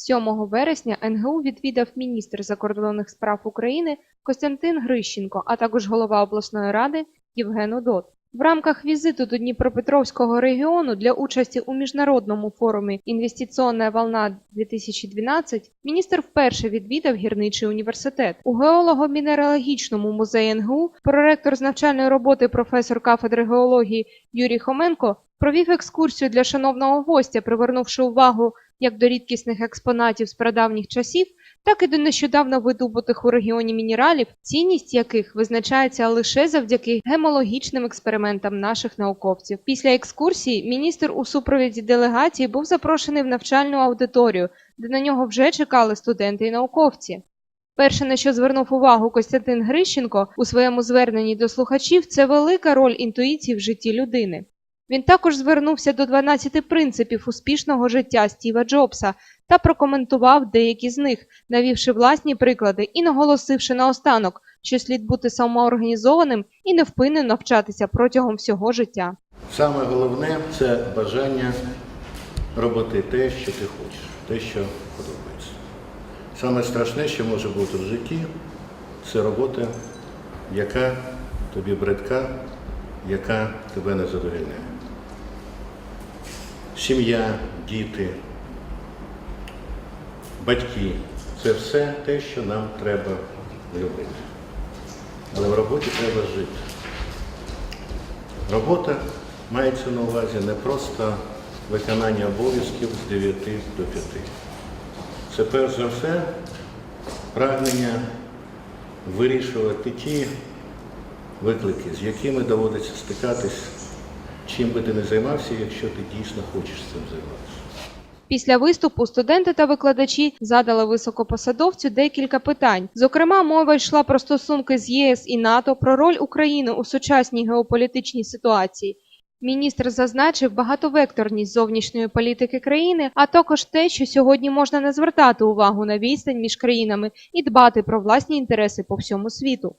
7 вересня НГУ відвідав міністр закордонних справ України Костянтин Грищенко, а також голова обласної ради Євген Удот. В рамках візиту до Дніпропетровського регіону для участі у міжнародному форумі «Інвестиційна волна 2012 міністр вперше відвідав гірничий університет. У геолого-мінералогічному музеї НГУ проректор з навчальної роботи професор кафедри геології Юрій Хоменко провів екскурсію для шановного гостя, привернувши увагу як до рідкісних експонатів з прадавніх часів, так і до нещодавно видобутих у регіоні мінералів, цінність яких визначається лише завдяки гемологічним експериментам наших науковців. Після екскурсії міністр у супровіді делегації був запрошений в навчальну аудиторію, де на нього вже чекали студенти і науковці. Перше, на що звернув увагу Костянтин Грищенко у своєму зверненні до слухачів, це велика роль інтуїції в житті людини. Він також звернувся до 12 принципів успішного життя Стіва Джобса та прокоментував деякі з них, навівши власні приклади і наголосивши наостанок, що слід бути самоорганізованим і невпинно навчатися протягом всього життя. Саме головне це бажання робити те, що ти хочеш, те, що подобається. Саме страшне, що може бути в житті, це робота, яка тобі бридка, яка тебе не задовільняє. Сім'я, діти, батьки це все те, що нам треба любити. Але в роботі треба жити. Робота мається на увазі не просто виконання обов'язків з 9 до 5. Це перш за все прагнення вирішувати ті виклики, з якими доводиться стикатись, чим би ти не займався, якщо ти дійсно хочеш цим займатися. Після виступу студенти та викладачі задали високопосадовцю декілька питань. Зокрема, мова йшла про стосунки з ЄС і НАТО, про роль України у сучасній геополітичній ситуації. Міністр зазначив багатовекторність зовнішньої політики країни, а також те, що сьогодні можна не звертати увагу на відстань між країнами і дбати про власні інтереси по всьому світу.